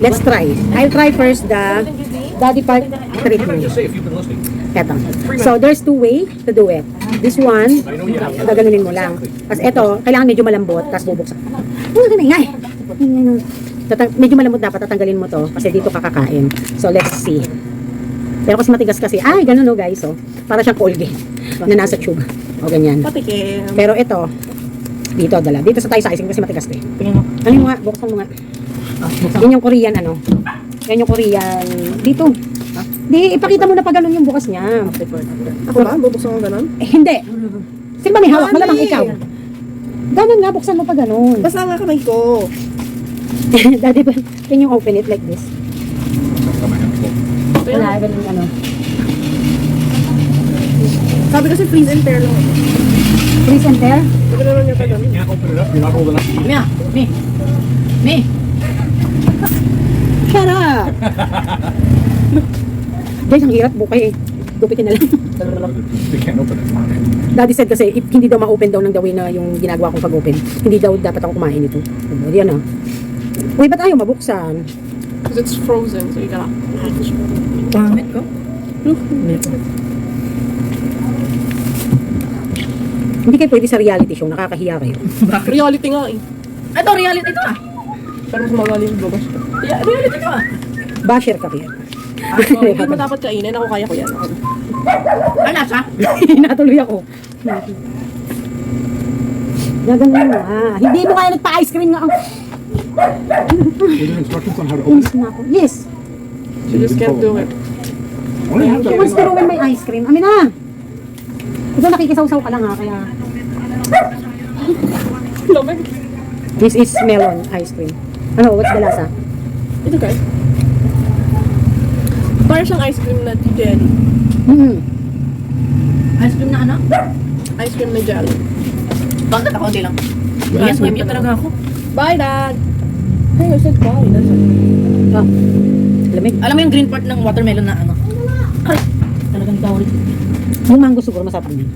Let's try. I'll try first the body part treatment. Eto. So, there's two way to do it. This one, gaganunin mo lang. Tapos eto, kailangan medyo malambot, tapos bubuksan. Oh, ganun, ingay. Tatang medyo malambot dapat, tatanggalin mo to, kasi dito kakakain. So, let's see. Pero kasi matigas kasi, ay, ganun no guys, oh. Para siyang Colgate na nasa tube. O, ganyan. Patikim. Pero ito, dito, dala. Dito sa tayo sizing kasi matigas to eh. Ano mo nga, buksan mo nga. Yan yung Korean, ano. Yan yung Korean, dito. Di, ipakita mo na pag ganun yung bukas niya. Ako ba? Bubuksan ko ganun? Eh, hindi. Sino ba may hawak? Mami! Malamang ikaw. Ganun nga, buksan mo pa ganun. Basta nga kamay ko. Daddy, ba- can you open it like this? Wala, ganun ano. Sabi kasi freeze and tear lang. Please and tear. Ko naman yung ganun. Mia, me. Me. Shut up. Guys, ang hirap bukay eh. Gupitin na lang. They can't open it. Daddy said kasi, if hindi daw ma-open daw ng the way na yung ginagawa kong pag-open, hindi daw dapat ako kumain ito. Ano, yan ah. Uy, ba't ayaw mabuksan? Because it's frozen, so you gotta hatch. Pangit ko? Hindi kayo pwede sa reality show, nakakahiya kayo. Reality nga eh. Ito, reality ito ah. Pero magaling yung bagas ko. Yeah, reality ito ah. Basher ka kaya. So, hindi mo dapat kainin. Ako kaya ko yan. Ano siya? Natuloy ako. Gaganon mo ha. Hindi mo kaya nagpa-ice cream nga. Ang Were there instructions on how to open inis na ako. Yes. You just can't do it. You have She wants to ruin my ice cream. Amin na. Ito nakikisaw-saw ka lang ha. Kaya Lamig. this is melon ice cream. Ano, what's the lasa? Ito guys. Parang siyang ice cream na jelly. Hmm. Ice cream na ano? Ice cream na jelly. Bakit ako hindi lang? Yes, may mute talaga ako. Bye, Dad! Hey, I said bye. That's it. Ah, lamig. Alam mo yung green part ng watermelon na ano? Ay, talagang bawal. Yung mango siguro masarap niya.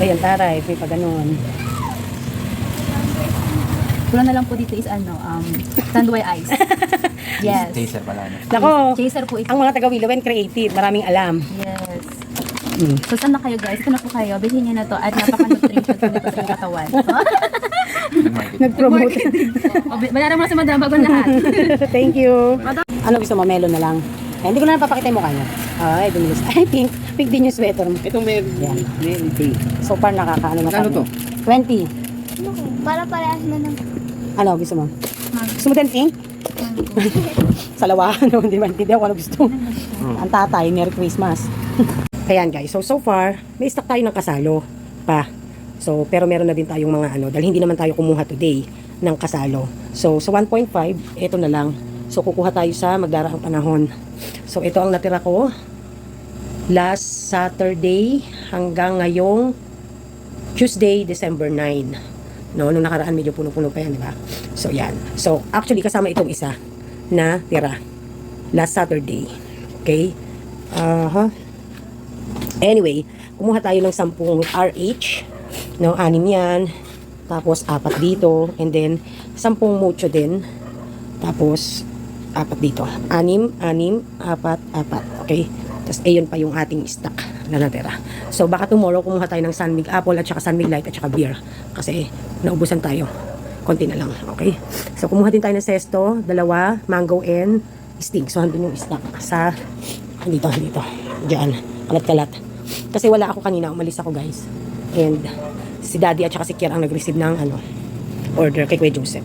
Ayan, taray. May pa ganun. Kulang na lang po dito is ano, um, Sandway Ice. yes. Taser pala. No? Nako, Chaser po ito. ang mga taga-Wilowen creative. Maraming alam. Yes. Hmm. So, saan na kayo guys? Ito na po kayo. Bilhin nyo na to at napaka-nutrition po nito sa katawan. Nag-promote. bayaran mo na sa madam bago lahat. Thank you. Ano gusto mo? Melon na lang. Eh, hindi ko na napapakita yung mukha niya. Ay, dumilis. Ay, pink. Pink din yung sweater mo. Itong may, Yan. may pay. So far, nakakaano na Magkano tayo. 20. Para parehas na ng Ano gusto mo? Gusto mo din pink? Salawahan no, hindi maintindihan kung ano gusto. Ang tatay, Merry Christmas. Ayan guys, so so far, may stock tayo ng kasalo pa. So, pero meron na din tayong mga ano, dahil hindi naman tayo kumuha today ng kasalo. So, sa 1.5, ito na lang. So, kukuha tayo sa magdaraang panahon. So, ito ang natira ko last Saturday hanggang ngayong Tuesday, December 9. No, nung nakaraan medyo puno-puno pa yan, di ba? So, yan. So, actually, kasama itong isa na tira. Last Saturday. Okay? Aha. Anyway, kumuha tayo ng 10 RH. No, anim yan. Tapos, apat dito. And then, 10 mucho din. Tapos, apat dito. Anim, anim, apat, apat. Okay? Tapos, ayun pa yung ating stock na natira. So, baka tomorrow kumuha tayo ng Sunmig Apple at saka Sunmig Light at saka beer. Kasi, naubusan tayo. Konti na lang. Okay? So, kumuha din tayo ng sesto, dalawa, mango and sting. So, handun yung stock sa, dito, dito. Diyan. Kalat-kalat. Kasi wala ako kanina. Umalis ako, guys. And, si daddy at saka si Kier ang nag-receive ng, ano, order kay Kuya Joseph.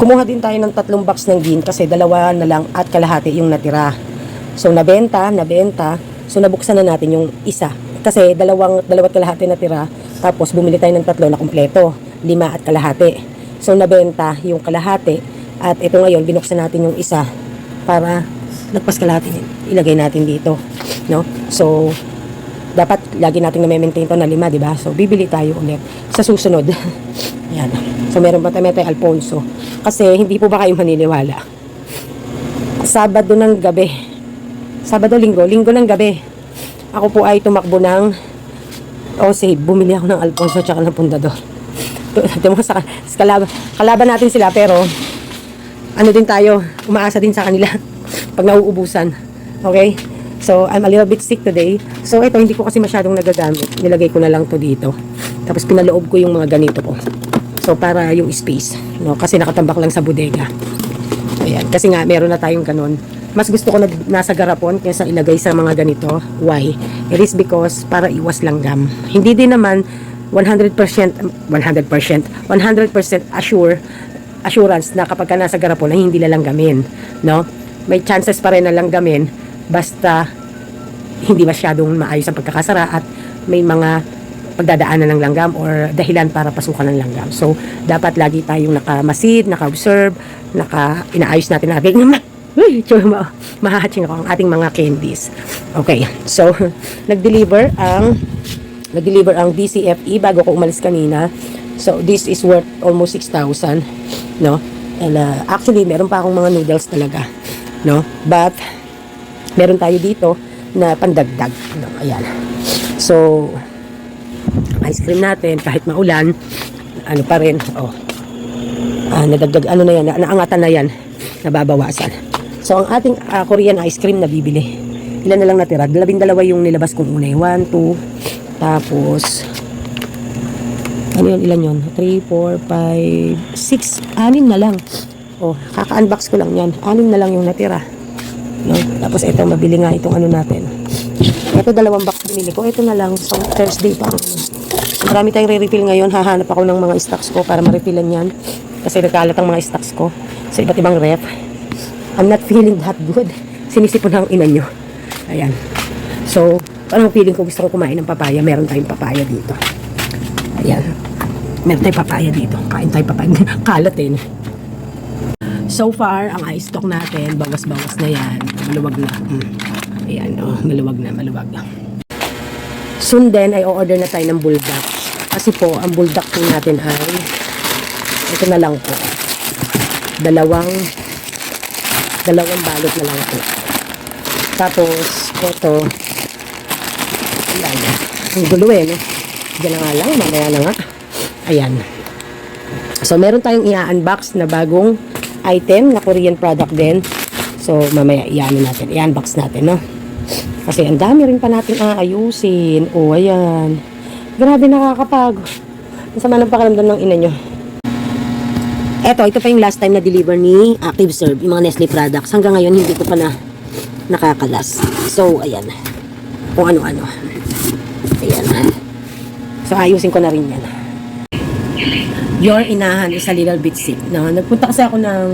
Kumuha din tayo ng tatlong box ng gin kasi dalawa na lang at kalahati yung natira. So nabenta, nabenta. So nabuksan na natin yung isa. Kasi dalawang dalawat kalahati natira. Tapos bumili tayo ng tatlo na kumpleto, lima at kalahati. So nabenta yung kalahati at ito ngayon binuksan natin yung isa para nagpas kalahati ilagay natin dito, no? So dapat lagi nating na-maintain to na lima, di ba? So, bibili tayo ulit sa susunod. Yan. So, meron pa tayo, tayo Alfonso. Kasi, hindi po ba kayo maniniwala? Sabado ng gabi. Sabado, linggo. Linggo ng gabi. Ako po ay tumakbo ng o say, bumili ako ng Alfonso tsaka ng Pundador. Sa kalaban, kalaban natin sila pero ano din tayo, umaasa din sa kanila pag nauubusan. Okay? So, I'm a little bit sick today. So, ito, hindi ko kasi masyadong nagagamit. Nilagay ko na lang to dito. Tapos, pinaloob ko yung mga ganito ko. So, para yung space. No? Kasi nakatambak lang sa bodega. Ayan. Kasi nga, meron na tayong ganun. Mas gusto ko na nasa garapon kaysa ilagay sa mga ganito. Why? It is because para iwas langgam. Hindi din naman 100%, 100%, 100% assure, assurance na kapag ka nasa garapon ay hindi lalanggamin. No? May chances pa rin na langgamin basta hindi masyadong maayos ang pagkakasara at may mga pagdadaanan ng langgam or dahilan para pasukan ng langgam. So, dapat lagi tayong nakamasid, naka-observe, naka, inaayos natin natin. Uy, tsura ma mahahatching ako ang ating mga candies. Okay, so, nag-deliver ang nag-deliver ang DCFE bago ko umalis kanina. So, this is worth almost 6,000, no? And uh, actually, meron pa akong mga noodles talaga, no? But, meron tayo dito na pandagdag. No? Ayan. So, ice cream natin, kahit maulan, ano pa rin, oh. Ah, nadagdag, ano na yan, na, naangatan na yan, nababawasan. So, ang ating ah, Korean ice cream na bibili, ilan na lang natira? Labing dalawa yung nilabas kong una. 1, 2, tapos, ano yun, ilan yun? 3, 4, 5, 6, anin na lang. Oh, kaka-unbox ko lang yan. Anin na lang yung natira. No? Tapos ito, mabili nga itong ano natin. Ito, dalawang box binili ko. Ito na lang. So, Thursday pa. Marami tayong re-refill ngayon. Hahanap ako ng mga stocks ko para ma-refillan yan. Kasi nagkalat ang mga stocks ko sa iba't ibang ref. I'm not feeling that good. Sinisipon ang ina nyo. Ayan. So, parang feeling ko gusto ko kumain ng papaya. Meron tayong papaya dito. Ayan. Meron tayong papaya dito. Kain tayo papaya. Kalat eh. So far, ang ice stock natin, bawas-bawas na yan. Maluwag na. Mm. Ayan, oh, maluwag na, maluwag na. Soon din, ay order na tayo ng buldak. Kasi po, ang buldak po natin ay, ito na lang po. Dalawang, dalawang balot na lang po. Tapos, ito, ayan, ang gulo eh, no? Diyan na nga lang, mamaya na nga. Ayan. So, meron tayong i-unbox na bagong item na Korean product din. So, mamaya iano natin, i-unbox natin, no? Kasi ang dami rin pa natin aayusin. O, ayan. Grabe nakakapagod. Ang sama ng pakiramdam ng ina nyo. Eto, ito pa yung last time na deliver ni ActiveServe, yung mga Nestle products. Hanggang ngayon, hindi ko pa na nakakalas. So, ayan. Kung ano-ano. Ayan. So, ayusin ko na rin yan your inahan is a little bit sick. No? Nagpunta kasi ako ng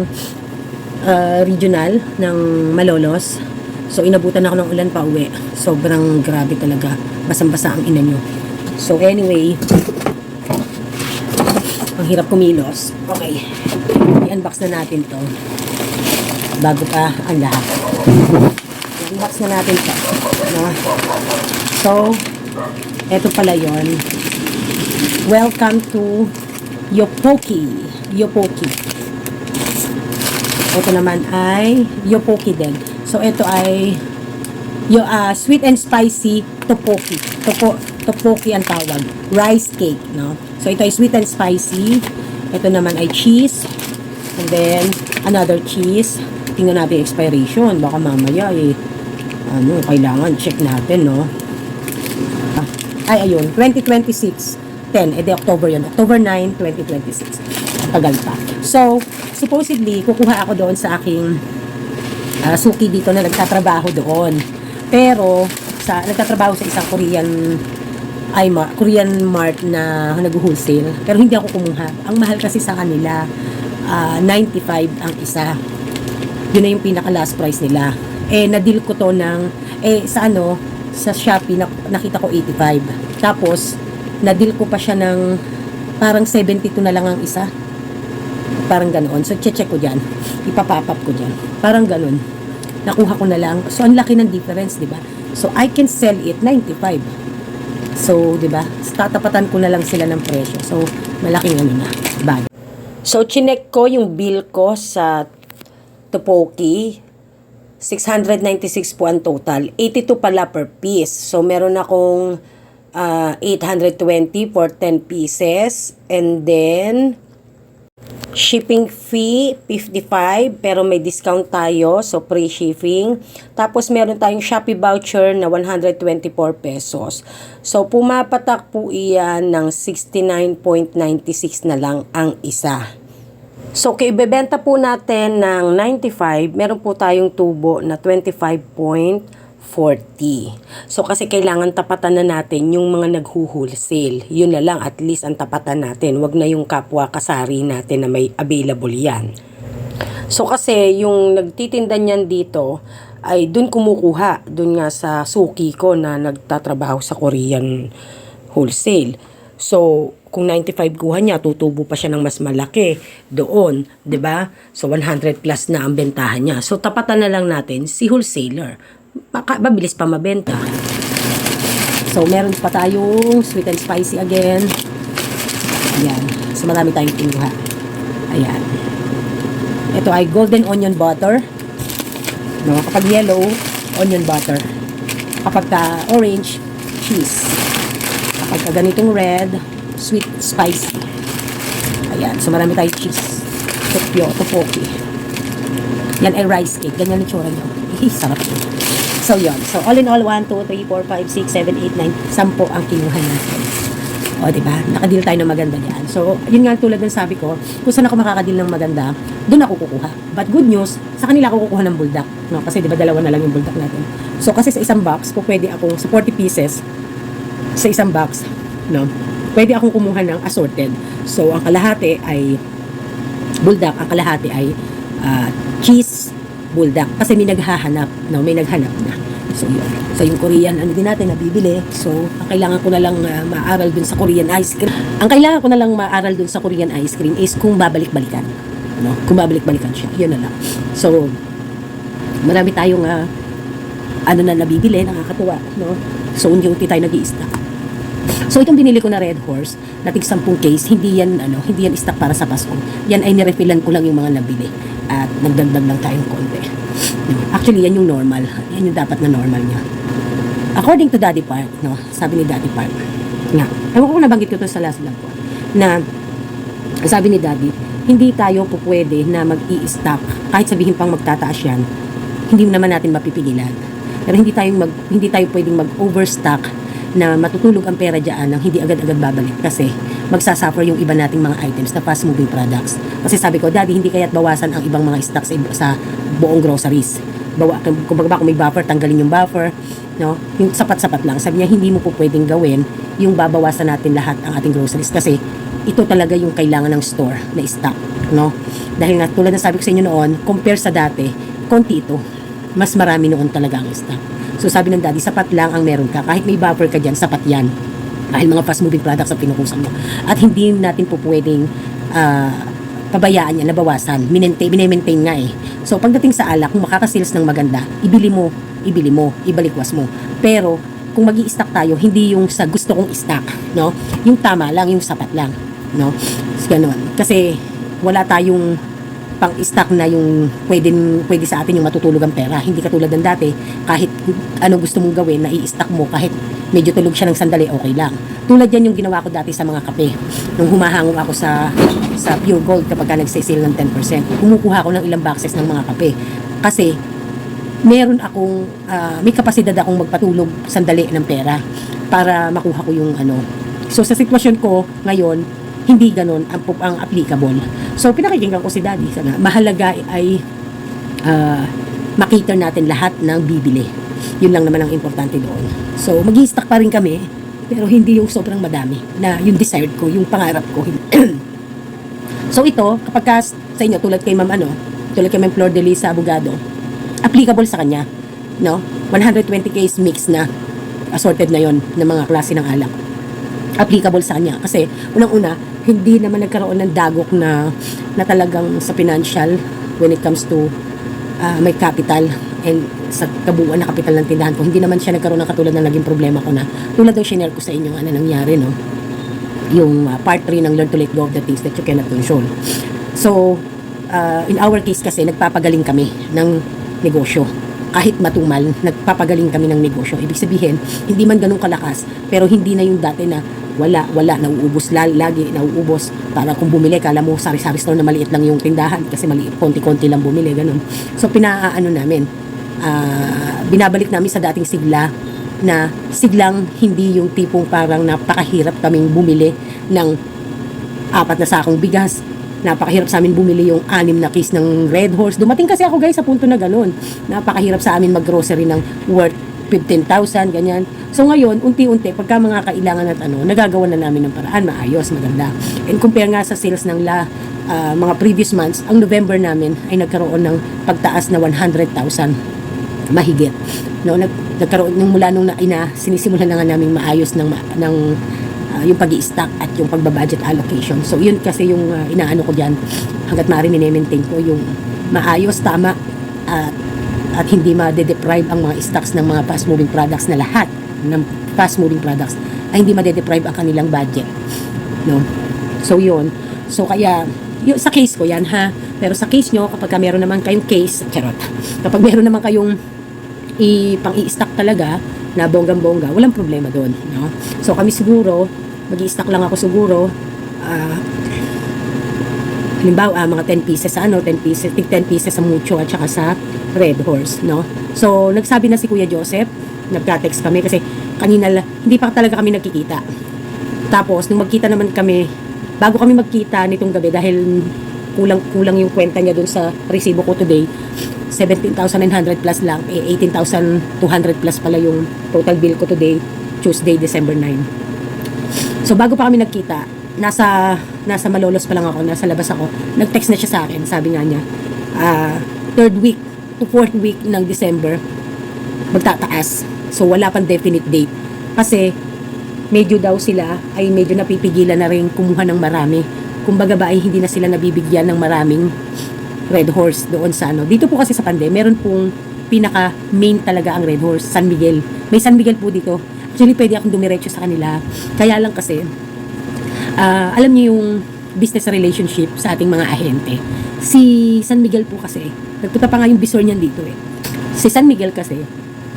uh, regional ng Malolos. So, inabutan ako ng ulan pa uwi. Sobrang grabe talaga. Basang-basa ang ina nyo. So, anyway, ang hirap kumilos. Okay. I-unbox na natin to. Bago pa ang lahat. I-unbox na natin to. No? So, eto pala yon. Welcome to Yopoki. Yopoki. Ito naman ay Yopoki din. So, ito ay yo, ah, sweet and spicy topoki. Topo, topoki ang tawag. Rice cake, no? So, ito ay sweet and spicy. Ito naman ay cheese. And then, another cheese. Tingnan natin expiration. Baka mamaya eh, ano, kailangan check natin, no? Ah, ay, ayun. 2026. 10, edi October yun. October 9, 2026. Ang Tagal pa. So, supposedly, kukuha ako doon sa aking ah, suki dito na nagtatrabaho doon. Pero, sa nagtatrabaho sa isang Korean ay ma, Korean mart na nag-wholesale. Pero hindi ako kumuha. Ang mahal kasi sa kanila, ah, 95 ang isa. Yun na yung pinaka last price nila. Eh, na-deal ko to ng, eh, sa ano, sa Shopee, na, nakita ko 85. Tapos, na-deal ko pa siya ng parang 72 na lang ang isa. Parang ganoon. So, check ko dyan. Ipapapap ko dyan. Parang ganoon. Nakuha ko na lang. So, ang laki ng difference, di ba? So, I can sell it 95. So, di ba? Tatapatan ko na lang sila ng presyo. So, malaking ano na. Bag. So, chinek ko yung bill ko sa Topoki. 696 po ang total. 82 pala per piece. So, meron akong ah, 820 for 10 pieces. And then, shipping fee 55 pero may discount tayo so free shipping tapos meron tayong Shopee voucher na 124 pesos. So pumapatak po iyan ng 69.96 na lang ang isa. So, kay ibebenta po natin ng 95, meron po tayong tubo na 25.40. So, kasi kailangan tapatan na natin yung mga naghuhulsale. Yun na lang, at least ang tapatan natin. Wag na yung kapwa kasari natin na may available yan. So, kasi yung nagtitinda niyan dito, ay dun kumukuha. Dun nga sa suki ko na nagtatrabaho sa Korean wholesale. So, kung 95 kuha niya, tutubo pa siya ng mas malaki doon, 'di ba? So 100 plus na ang bentahan niya. So tapatan na lang natin si wholesaler. Maka, mabilis pa mabenta. So meron pa tayong sweet and spicy again. Ayan. So marami tayong kinuha. Ayan. Ito ay golden onion butter. No, kapag yellow, onion butter. Kapag ka orange, cheese. Kapag ka ganitong red, sweet spicy. Ayan, so marami tayong cheese. Tokyo, topoki. Yan ay rice cake. Ganyan ang tsura nyo. Sarap yun. So, yun. So, all in all, 1, 2, 3, 4, 5, 6, 7, 8, 9, 10 ang kinuha natin. O, di ba? Nakadil tayo ng maganda diyan. So, yun nga tulad ng sabi ko, kung saan ako makakadil ng maganda, doon ako kukuha. But good news, sa kanila ako kukuha ng buldak. No? Kasi di ba dalawa na lang yung buldak natin. So, kasi sa isang box, kung pwede akong, sa 40 pieces, sa isang box, no? Pwede akong kumuha ng assorted. So, ang kalahati ay buldak, ang kalahati ay ah, cheese buldak. Kasi may naghahanap, no? May naghanap na. So, yun. So, yung Korean, ano din natin, nabibili. So, ang kailangan ko na lang ah, maaral dun sa Korean ice cream. Ang kailangan ko na lang maaral dun sa Korean ice cream is kung babalik-balikan. No? Kung babalik-balikan siya. Yun na lang. So, marami tayong ah, ano na nabibili, nakakatuwa. No? So, unti-unti tayo nag stock So itong binili ko na Red Horse, na tig 10 case, hindi yan ano, hindi yan stock para sa Pasko. Yan ay nirefillan ko lang yung mga nabili at nagdagdag lang tayong konti. Actually, yan yung normal. Yan yung dapat na normal niya. According to Daddy Park, no, sabi ni Daddy Park, nga, ewan ko nabanggit ko to sa last vlog ko, na sabi ni Daddy, hindi tayo po pwede na mag-i-stock kahit sabihin pang magtataas yan, hindi naman natin mapipigilan. Pero hindi tayo mag hindi tayo pwedeng mag-overstock na matutulog ang pera diyan nang hindi agad-agad babalik kasi magsasuffer yung iba nating mga items na fast moving products. Kasi sabi ko, Daddy, hindi kaya't bawasan ang ibang mga stocks sa, buong groceries. Bawa, kung baga kung may buffer, tanggalin yung buffer, no? Yung sapat-sapat lang. Sabi niya, hindi mo po pwedeng gawin yung babawasan natin lahat ang ating groceries kasi ito talaga yung kailangan ng store na stock, no? Dahil nga, tulad na sabi ko sa inyo noon, compare sa dati, konti ito. Mas marami noon talaga ang stock. So sabi ng daddy, sapat lang ang meron ka. Kahit may buffer ka dyan, sapat yan. Dahil mga fast moving products ang pinukusan mo. At hindi natin po pwedeng ah, pabayaan yan, nabawasan. Minentain, minemaintain nga eh. So pagdating sa alak, kung makakasales ng maganda, ibili mo, ibili mo, ibalikwas mo. Pero kung mag stock tayo, hindi yung sa gusto kong stock, no? Yung tama lang, yung sapat lang, no? So, ganun. Kasi wala tayong pang stock na yung pwede, pwede sa atin yung matutulog ang pera. Hindi katulad ng dati, kahit ano gusto mong gawin, na i-stock mo, kahit medyo tulog siya ng sandali, okay lang. Tulad yan yung ginawa ko dati sa mga kape. Nung humahangong ako sa sa Pure Gold kapag ka nagse-sale ng 10%, kumukuha ko ng ilang boxes ng mga kape. Kasi, meron akong, ah, may kapasidad akong magpatulog sandali ng pera para makuha ko yung ano. So, sa sitwasyon ko ngayon, hindi ganun ang, ang applicable. So, pinakikinggan ko si Daddy. Sana, mahalaga ay ah, makita natin lahat ng bibili. Yun lang naman ang importante doon. So, mag stock pa rin kami, pero hindi yung sobrang madami na yung desired ko, yung pangarap ko. so, ito, kapag ka sa inyo, tulad kay Ma'am ano, tulad kay Ma'am Flor de Lis sa abogado, applicable sa kanya. No? 120 case mix na assorted na yon ng mga klase ng alak applicable sa kanya. Kasi, unang-una, hindi naman nagkaroon ng dagok na, na talagang sa financial when it comes to ah, may capital and sa kabuuan na kapital ng tindahan ko. Hindi naman siya nagkaroon ng katulad ng naging problema ko na tulad ng share ko sa inyo ano nangyari, no? Yung ah, part 3 ng Learn to Let Go of the Things That You Cannot Control. So, ah, in our case kasi, nagpapagaling kami ng negosyo. kahit matumal, nagpapagaling kami ng negosyo. Ibig sabihin, hindi man ganun kalakas, pero hindi na yung dati na wala, wala, nauubos lal, lagi, nauubos. Para kung bumili, kala mo sari-sari store na maliit lang yung tindahan kasi maliit, konti-konti lang bumili, ganun. So, pinaano namin, ah, binabalik namin sa dating sigla na siglang hindi yung tipong parang napakahirap kaming bumili ng apat na sakong bigas. Napakahirap sa amin bumili yung anim na case ng Red Horse. Dumating kasi ako guys sa punto na ganun. Napakahirap sa amin mag-grocery ng worth 15,000, ganyan. So ngayon, unti-unti, pagka mga kailangan at ano, nagagawa na namin ng paraan, maayos, maganda. And compare nga sa sales ng la, ah, mga previous months, ang November namin ay nagkaroon ng pagtaas na 100,000 mahigit. No, nag, nagkaroon nung mula nung na, ina, sinisimulan na nga namin maayos ng ng ah, yung pag stock at yung pagbabudget allocation. So yun kasi yung ah, inaano ko diyan hangga't maaari mini-maintain ko yung maayos, tama at at hindi ma-deprive ang mga stocks ng mga fast moving products na lahat ng fast moving products ay hindi ma-deprive ang kanilang budget. No? So yun. So kaya yun, sa case ko yan ha. Pero sa case nyo, kapag ka meron naman kayong case, charot. Kapag meron naman kayong i pang i-stock talaga na bonggang-bongga, walang problema doon, no? So kami siguro, mag-i-stock lang ako siguro ah halimbawa, mga 10 pieces sa ano, 10 pieces, tig 10 pieces sa Mucho at saka sa Red Horse, no? So, nagsabi na si Kuya Joseph, nagka-text kami kasi kanina, hindi pa talaga kami nagkikita. Tapos, nung magkita naman kami, bago kami magkita nitong gabi dahil kulang-kulang yung kwenta niya dun sa resibo ko today, 17,900 plus lang, eh 18,200 plus pala yung total bill ko today, Tuesday, December 9. So bago pa kami nagkita, nasa nasa Malolos pa lang ako, nasa labas ako. Nag-text na siya sa akin, sabi nga niya, ah, third week to fourth week ng December magtataas. So wala pang definite date. Kasi medyo daw sila ay medyo napipigilan na rin kumuha ng marami. Kumbaga ba ay hindi na sila nabibigyan ng maraming Red Horse doon sa ano. Dito po kasi sa Pande, meron pong pinaka main talaga ang Red Horse, San Miguel. May San Miguel po dito. Actually, pwede akong dumiretso sa kanila. Kaya lang kasi, ah, alam niyo yung business relationship sa ating mga ahente. Si San Miguel po kasi, nagpunta pa nga yung bisor niyan dito eh. Si San Miguel kasi,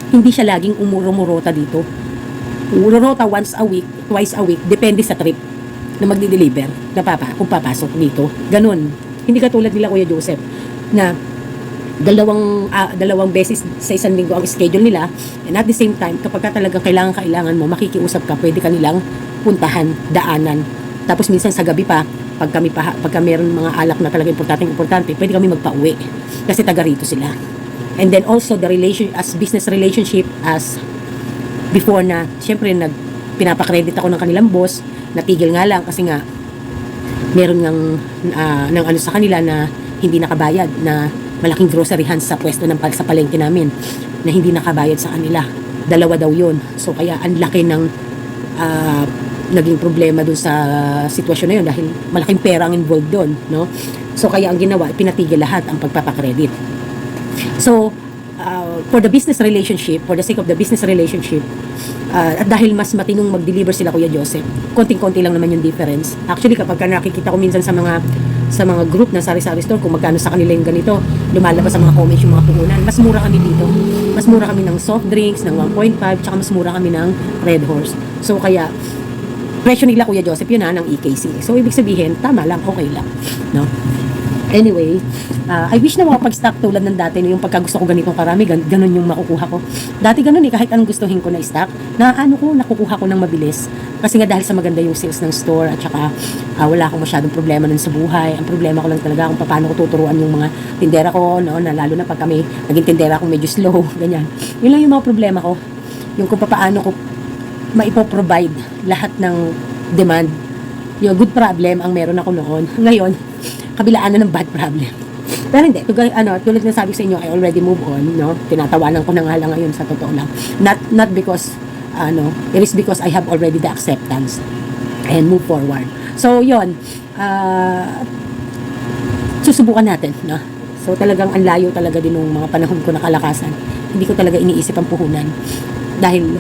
hindi siya laging umurumurota dito. Umururota once a week, twice a week, depende sa trip na magdi-deliver, na papa, kung papasok dito. Ganun. Hindi katulad nila Kuya Joseph, na dalawang ah, dalawang beses sa isang linggo ang schedule nila. And at the same time kapag ka talagang kailangan kailangan mo makikiusap ka pwede ka nilang puntahan daanan. Tapos minsan sa gabi pa pag kami pa pag meron mga alak na talaga importante importante pwede kami magpauwi kasi taga rito sila. And then also the relation as business relationship as before na syempre nag pinapakredit ako ng kanilang boss natigil nga lang kasi nga meron ng ah, ng ano sa kanila na hindi nakabayad na malaking grocery hands sa pwesto ng sa palengke namin na hindi nakabayad sa kanila. Dalawa daw yun. So kaya ang laki ng ah, naging problema dun sa sitwasyon na yun dahil malaking pera ang involved doon. No? So kaya ang ginawa, pinatigil lahat ang pagpapakredit. So, uh, for the business relationship, for the sake of the business relationship, uh, at dahil mas matinong mag-deliver sila Kuya Joseph, konting-konti lang naman yung difference. Actually, kapag ka nakikita ko minsan sa mga sa mga group ng sari-sari store kung magkano sa kanila yung ganito, lumalabas sa mga comments yung mga puhunan. Mas mura kami dito. Mas mura kami ng soft drinks, ng 1.5, tsaka mas mura kami ng Red Horse. So, kaya, presyo nila Kuya Joseph yun ha, ng EKC. So, ibig sabihin, tama lang, okay lang. No? Anyway, ah, I wish na makapag-stock tulad ng dati no, yung pagka gusto ko ganitong karami, gan- ganun yung makukuha ko. Dati ganun eh, kahit anong gustuhin ko na stock, na ano ko, nakukuha ko ng mabilis. Kasi nga dahil sa maganda yung sales ng store at saka ah, wala akong masyadong problema nun sa buhay. Ang problema ko lang talaga kung paano ko tuturuan yung mga tindera ko, no, na lalo na pag kami naging tindera akong medyo slow, ganyan. Yun lang yung mga problema ko. Yung kung paano ko maipoprovide lahat ng demand. Yung good problem ang meron ako noon. Ngayon, kabilaan na ng bad problem. Pero hindi, tulad, ano, tulad na sabi sa inyo, I already move on, no? Tinatawanan ko na nga lang ngayon sa totoo lang. Not, not because, ano, it is because I have already the acceptance and move forward. So, yon ah, susubukan natin, no? So, talagang ang layo talaga din ng mga panahon ko na kalakasan. Hindi ko talaga iniisip ang puhunan. Dahil,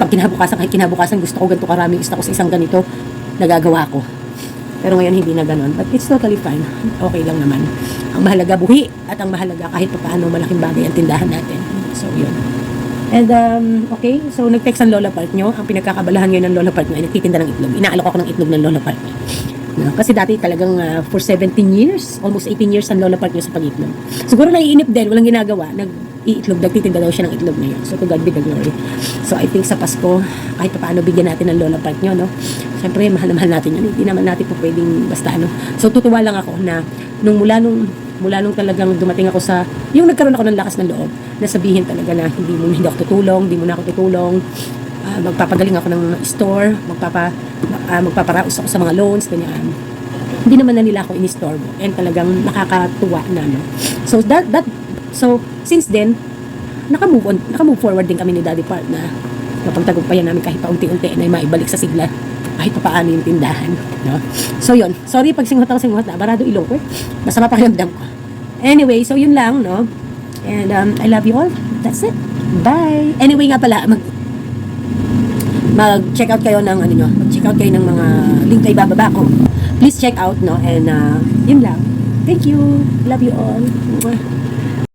pag kinabukasan, kahit kinabukasan, gusto ko ganito karami, gusto ko sa isang ganito, nagagawa ko. Pero ngayon hindi na ganun. But it's totally fine. Okay lang naman. Ang mahalaga buhi at ang mahalaga kahit pa paano malaking bagay ang tindahan natin. So, yun. And, um, okay, so nag-text ang Lola Park nyo. Ang pinagkakabalahan ngayon ng Lola Park nyo ay nagtitinda ng itlog. Inaalok ako ng itlog ng Lola Park nyo. Kasi dati talagang ah, for 17 years, almost 18 years ang Lola Park nyo sa pag-itlog. Siguro naiinip din, walang ginagawa. Nag-iitlog, nagtitinda daw siya ng itlog na yun. So to God be the glory. So I think sa Pasko, kahit pa paano bigyan natin ng Lola Park nyo, no? Siyempre, mahal na mahal natin yun. Hindi naman natin po pwedeng basta ano. So tutuwa lang ako na nung mula nung mula nung talagang dumating ako sa yung nagkaroon ako ng lakas ng loob na sabihin talaga na hindi mo hindi ako tutulong, hindi mo na ako tutulong. Ah, magpapagaling ako ng store, magpapa ah, magpaparaos ako sa mga loans, ganyan. Hindi naman na nila ako inistorbo and talagang nakakatuwa na no. So that that so since then naka-move on, naka-move forward din kami ni Daddy Part na napagtagumpayan namin kahit paunti-unti na maibalik sa sigla kahit pa paano yung tindahan. No? So, yun. Sorry pag singhot ako singhot na. Barado ilong ko eh. Masama pakiramdam ko. Anyway, so yun lang, no? And um, I love you all. That's it. Bye. Anyway nga pala, mag mag-check out kayo ng ano nyo, mag-check out kayo ng mga link kay bababa ko. Please check out, no? And uh, yun lang. Thank you. Love you all. Mwah.